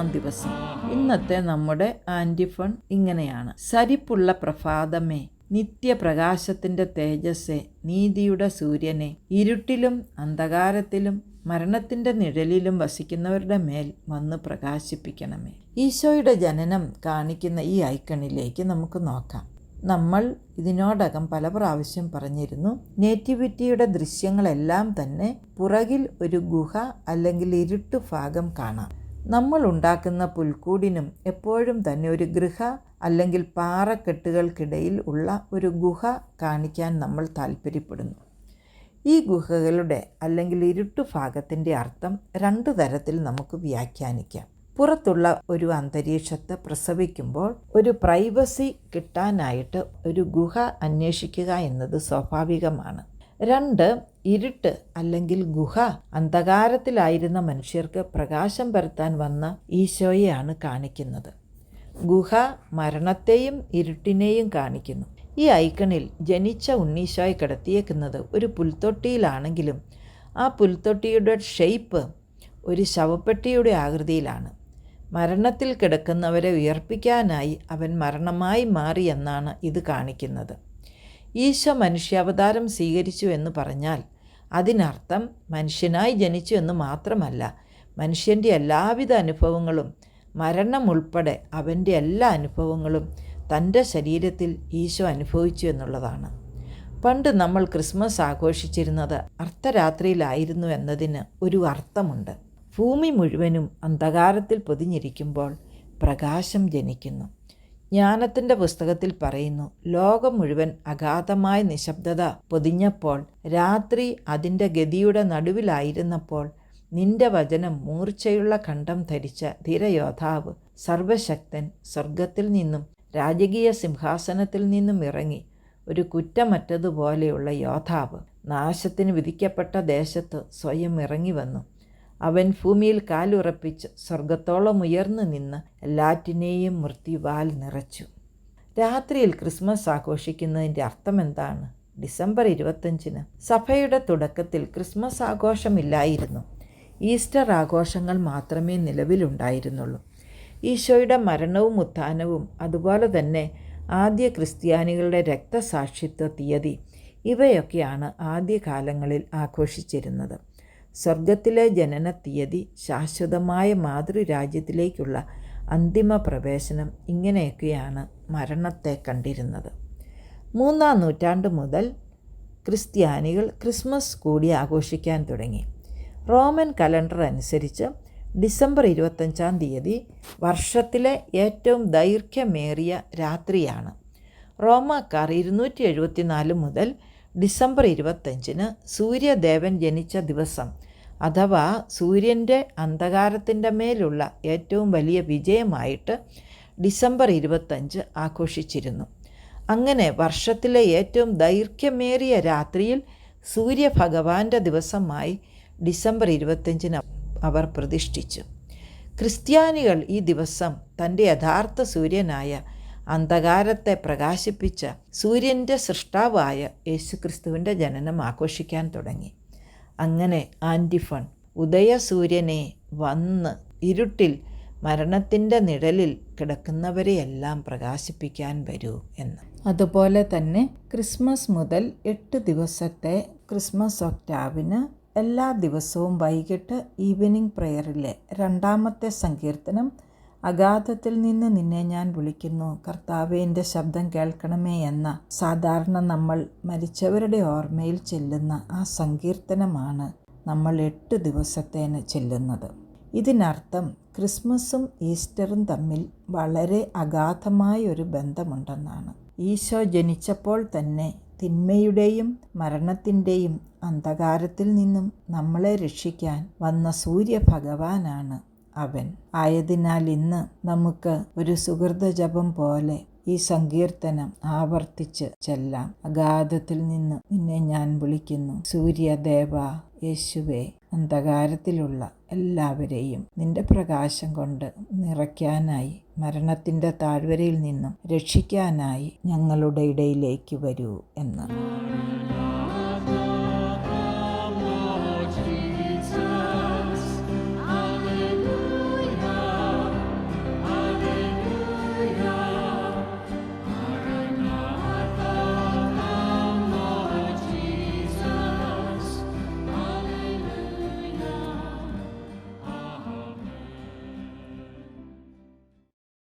ഇരുപത്തിയൊന്നാം ദിവസം. ഇന്നത്തെ നമ്മുടെ ആന്റിഫൺ ഇങ്ങനെയാണ്. സരിപ്പുള്ള പ്രഭാതമേ നിത്യപ്രകാശത്തിന്റെ തേജസ്സെ നീതിയുടെ സൂര്യനെ ഇരുട്ടിലും അന്ധകാരത്തിലും മരണത്തിന്റെ നിഴലിലും വസിക്കുന്നവരുടെ മേൽ വന്ന് പ്രകാശിപ്പിക്കണമേ. ഈശോയുടെ ജനനം കാണിക്കുന്ന ഈ ഐക്കണിലേക്ക് നമുക്ക് നോക്കാം. നമ്മൾ ഇതിനോടകം പല പ്രാവശ്യം പറഞ്ഞിരുന്നു നേറ്റിവിറ്റിയുടെ ദൃശ്യങ്ങളെല്ലാം തന്നെ പുറകിൽ ഒരു ഗുഹ അല്ലെങ്കിൽ ഇരുട്ട് ഭാഗം കാണാം. നമ്മൾ ഉണ്ടാക്കുന്ന പുൽക്കൂടിനും എപ്പോഴും തന്നെ ഒരു ഗൃഹ അല്ലെങ്കിൽ പാറക്കെട്ടുകൾക്കിടയിൽ ഉള്ള ഒരു ഗുഹ കാണിക്കാൻ നമ്മൾ താല്പര്യപ്പെടുന്നു ഈ ഗുഹകളുടെ അല്ലെങ്കിൽ ഇരുട്ടു ഭാഗത്തിന്റെ അർത്ഥം രണ്ട് തരത്തിൽ നമുക്ക് വ്യാഖ്യാനിക്കാം. പുറത്തുള്ള ഒരു അന്തരീക്ഷത്തെ പ്രസവിക്കുമ്പോൾ ഒരു പ്രൈവസി കിട്ടാനായിട്ട് ഒരു ഗുഹ അന്വേഷിക്കുക എന്നത് സ്വാഭാവികമാണ്. രണ്ട് ഇരുട്ട് അല്ലെങ്കിൽ ഗുഹ അന്ധകാരത്തിലായിരുന്ന മനുഷ്യർക്ക് പ്രകാശം പരത്താൻ വന്ന ഈശോയെയാണ് കാണിക്കുന്നത്. ഗുഹ മരണത്തെയും ഇരുട്ടിനെയും കാണിക്കുന്നു. ഈ ഐക്കണിൽ ജനിച്ച ഉണ്ണീശോയെ കിടത്തിയേക്കുന്നത് ഒരു പുൽത്തൊട്ടിയിലാണെങ്കിലും ആ പുൽത്തൊട്ടിയുടെ ഷെയ്പ്പ് ഒരു ശവപ്പെട്ടിയുടെ ആകൃതിയിലാണ്. മരണത്തിൽ കിടക്കുന്നവരെ ഉയർപ്പിക്കാനായി അവൻ മരണമായി മാറി എന്നാണ് ഇത് കാണിക്കുന്നത്. ഈശോ മനുഷ്യാവതാരം സ്വീകരിച്ചു എന്ന് പറഞ്ഞാൽ അതിനർത്ഥം മനുഷ്യനായി ജനിച്ചു എന്ന് മാത്രമല്ല മനുഷ്യന്റെ എല്ലാവിധ അനുഭവങ്ങളും മരണം ഉൾപ്പെടെ അവന്റെ എല്ലാ അനുഭവങ്ങളും തന്റെ ശരീരത്തിൽ ഈശോ അനുഭവിച്ചു എന്നുള്ളതാണ്. പണ്ട് നമ്മൾ ക്രിസ്മസ് ആഘോഷിച്ചിരുന്നത് അർദ്ധരാത്രിയിലായിരുന്നു എന്നതിന് ഒരു അർത്ഥമുണ്ട്. ഭൂമി മുഴുവനും അന്ധകാരത്തിൽ പൊതിഞ്ഞിരിക്കുമ്പോൾ പ്രകാശം ജനിക്കുന്നു. ജ്ഞാനത്തിന്റെ പുസ്തകത്തിൽ പറയുന്നു ലോകം മുഴുവൻ അഗാധമായ നിശബ്ദത പൊതിഞ്ഞപ്പോൾ രാത്രി അതിന്റെ ഗതിയുടെ നടുവിലായിരുന്നപ്പോൾ നിന്റെ വചനം മൂർച്ചയുള്ള കണ്ഠം ധരിച്ച ധീരയോധാവ് സർവശക്തൻ സ്വർഗത്തിൽ നിന്നും രാജകീയ സിംഹാസനത്തിൽ നിന്നും ഇറങ്ങി ഒരു കുറ്റമറ്റതുപോലെയുള്ള യോധാവ് നാശത്തിന് വിധിക്കപ്പെട്ട ദേശത്ത് സ്വയം ഇറങ്ങി വന്നു. അവൻ ഭൂമിയിൽ കാലുറപ്പിച്ച് സ്വർഗത്തോളം ഉയർന്നു നിന്ന് എല്ലാറ്റിനെയും മൃത്യുവാൽ നിറച്ചു. രാത്രിയിൽ ക്രിസ്മസ് ആഘോഷിക്കുന്നതിന്റെ അർത്ഥം എന്താണ് ഡിസംബർ ഇരുപത്തഞ്ചിന് സഭയുടെ തുടക്കത്തിൽ ക്രിസ്മസ് ആഘോഷമില്ലായിരുന്നു. ഈസ്റ്റർ ആഘോഷങ്ങൾ മാത്രമേ നിലവിലുണ്ടായിരുന്നുള്ളൂ. ഈശോയുടെ മരണവും ഉത്ഥാനവും അതുപോലെ തന്നെ ആദ്യ ക്രിസ്ത്യാനികളുടെ രക്തസാക്ഷിത്വ തീയതി ഇവയൊക്കെയാണ് ആദ്യകാലങ്ങളിൽ ആഘോഷിച്ചിരുന്നത്. സ്വർഗത്തിലെ ജനന തീയതി ശാശ്വതമായ മാതൃരാജ്യത്തിലേക്കുള്ള അന്തിമ പ്രവേശനം ഇങ്ങനെയൊക്കെയാണ് മരണത്തെ കണ്ടിരുന്നത്. മൂന്നാം നൂറ്റാണ്ട് മുതൽ ക്രിസ്ത്യാനികൾ ക്രിസ്മസ് കൂടി ആഘോഷിക്കാൻ തുടങ്ങി. റോമൻ കലണ്ടർ അനുസരിച്ച് ഡിസംബർ ഇരുപത്തഞ്ചാം തീയതി വർഷത്തിലെ ഏറ്റവും ദൈർഘ്യമേറിയ രാത്രിയാണ്. റോമാക്കാർ ഇരുന്നൂറ്റി എഴുപത്തിനാല് മുതൽ ഡിസംബർ ഇരുപത്തഞ്ചിന് സൂര്യദേവൻ ജനിച്ച ദിവസം. അഥവാ സൂര്യന്റെ അന്ധകാരത്തിന്റെ മേലുള്ള ഏറ്റവും വലിയ വിജയമായിട്ട് ഡിസംബർ ഇരുപത്തഞ്ച് ആഘോഷിച്ചിരുന്നു. അങ്ങനെ വർഷത്തിലെ ഏറ്റവും ദൈർഘ്യമേറിയ രാത്രിയിൽ സൂര്യഭഗവാന്റെ ദിവസമായി ഡിസംബർ ഇരുപത്തഞ്ചിന് അവർ പ്രതിഷ്ഠിച്ചു. ക്രിസ്ത്യാനികൾ ഈ ദിവസം തന്റെ യഥാർത്ഥ സൂര്യനായ അന്ധകാരത്തെ പ്രകാശിപ്പിച്ച സൂര്യന്റെ സൃഷ്ടാവായ യേശുക്രിസ്തുവിന്റെ ജനനം ആഘോഷിക്കാൻ തുടങ്ങി. അങ്ങനെ ആന്റിഫൺ ഉദയസൂര്യനെ വന്ന് ഇരുട്ടിൽ മരണത്തിന്റെ നിഴലിൽ കിടക്കുന്നവരെയെല്ലാം പ്രകാശിപ്പിക്കാൻ വരൂ എന്ന്. അതുപോലെ തന്നെ ക്രിസ്മസ് മുതൽ എട്ട് ദിവസത്തെ ക്രിസ്മസ് ഒക്ടാവിന് എല്ലാ ദിവസവും വൈകിട്ട് ഈവനിങ് പ്രെയറിലെ രണ്ടാമത്തെ സങ്കീർത്തനം അഗാധത്തിൽ നിന്ന് നിന്നെ ഞാൻ വിളിക്കുന്നു. കർത്താവെ എന്റെ ശബ്ദം കേൾക്കണമേ എന്ന സാധാരണ നമ്മൾ മരിച്ചവരുടെ ഓർമ്മയിൽ ചെല്ലുന്ന ആ സങ്കീർത്തനമാണ് നമ്മൾ എട്ട് ദിവസത്തേന് ചെല്ലുന്നത്. ഇതിനർത്ഥം ക്രിസ്മസും ഈസ്റ്ററും തമ്മിൽ വളരെ അഗാധമായ ഒരു ബന്ധമുണ്ടെന്നാണ്. ഈശോ ജനിച്ചപ്പോൾ തന്നെ തിന്മയുടെയും മരണത്തിന്റെയും അന്ധകാരത്തിൽ നിന്നും നമ്മളെ രക്ഷിക്കാൻ വന്ന സൂര്യഭഗവാനാണ് അവൻ. ആയതിനാൽ ഇന്ന് നമുക്ക് ഒരു സുഹൃത ജപം പോലെ ഈ സങ്കീർത്തനം ആവർത്തിച്ച് ചെല്ലാം. അഗാധത്തിൽ നിന്ന് നിന്നെ ഞാൻ വിളിക്കുന്നു. സൂര്യദേവ യേശുവേ അന്ധകാരത്തിലുള്ള എല്ലാവരെയും നിന്റെ പ്രകാശം കൊണ്ട് നിറയ്ക്കാനായി മരണത്തിന്റെ താഴ്വരയിൽ നിന്നും രക്ഷിക്കാനായി ഞങ്ങളുടെ ഇടയിലേക്ക് വരൂ എന്ന്.